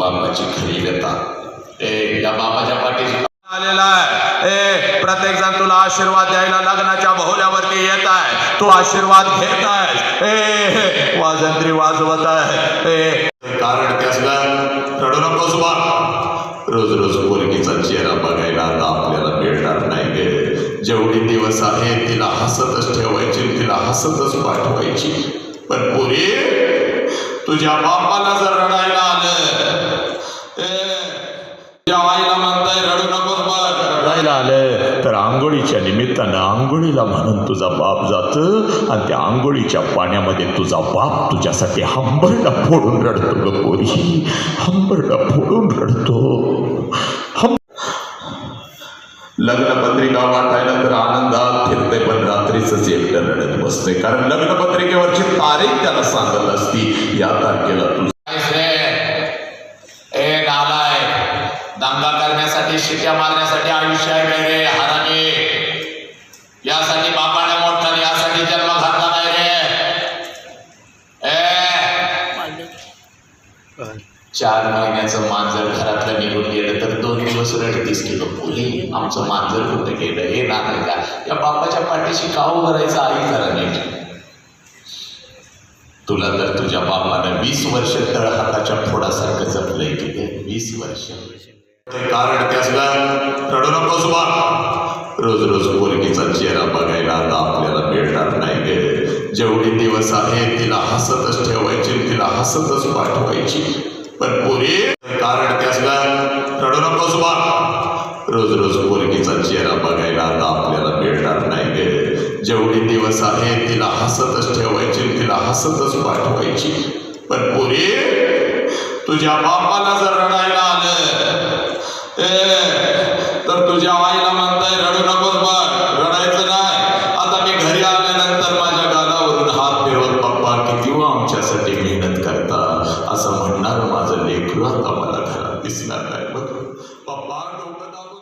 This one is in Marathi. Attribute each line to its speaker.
Speaker 1: बापाची खरी व्यथा. ए या बापाच्या पाठीशी आलेला आहे. ए प्रत्येक जण तुला आशीर्वाद द्यायला लग्नाच्या बहुल्यावरती येत आहे. तू आशीर्वाद घेत आहेस. ए वाजंत्री वाजवत आहे. ए. कारण त्याच रडू नकोस बा रोज रोज पोरगीचा चेहरा बघायला आता आपल्याला मिळणार नाही गे. जेवढे दिवस आहे तिला हसतच ठेवायची तिला हसतच पाठवायची. पण पोरी तुझ्या बापाला जर रडायला आलं ए, तुझ्या आईला म्हणताय रडू नकोस बघ रडायला आलं तर आंघोळीच्या निमित्तानं आंघोळीला म्हणून तुझा बाप जातो आणि त्या आंघोळीच्या पाण्यामध्ये तुझा बाप तुझ्यासाठी हंबरडा फोडून रडतो ग पोरी. हंबरडा फोडून रडतो. लग्न लग्नपत्रिका वाटायला तर आनंदात फिरते पण रात्रीच एकटं रडत बसते. कारण लग्नपत्रिकेवरची तारीख त्याला सांगत असती या तारखेला तू करण्यासाठी शिट्या मारण्यासाठी आयुष्य आहे काय रे यासाठी बापाने मोठा यासाठी जन्म घातला नाही रे ए चार महिन्याचं मांजर घरातलं निघून गेलं तर दोन दिवस रडतीस किलो पोली आमचं मांजर कुठं गेलं? हे ना का या बापाच्या पाठीशी का उभं आई जरा नीट. तुला तर तुझ्या बापानं वीस वर्ष तळ हाताच्या फोडासारखं जपलंय की ते वीस वर्ष. कारण त्याच रडू नकोस रोज रोज पोरगीचा चेहरा बघायला आता आपल्याला मिळणार नाही गे. जेवढे दिवस आहे तिला हसतच ठेवायची तिला हसतच पाठवायची. पण पोरी कारण त्याच रडू नकोस रोज रोज पोरगीचा चेहरा बघायला आता आपल्याला मिळणार नाही गे. जेवढे दिवस आहे तिला हसतच ठेवायची तिला हसतच पाठवायची. पण पोरी तुझ्या बापाला जर रडायला आलं तर तुझ्या आईला म्हणताय रडू नकोस बघ रडायचं नाही. आता मी घरी आल्यानंतर माझ्या गालावरून हात फिरवत पप्पा किती आमच्यासाठी मेहनत करता? असं म्हणणार माझं लेखरू आता मला घरात दिसणार नाही. बघ पप्पा डोकं दाबून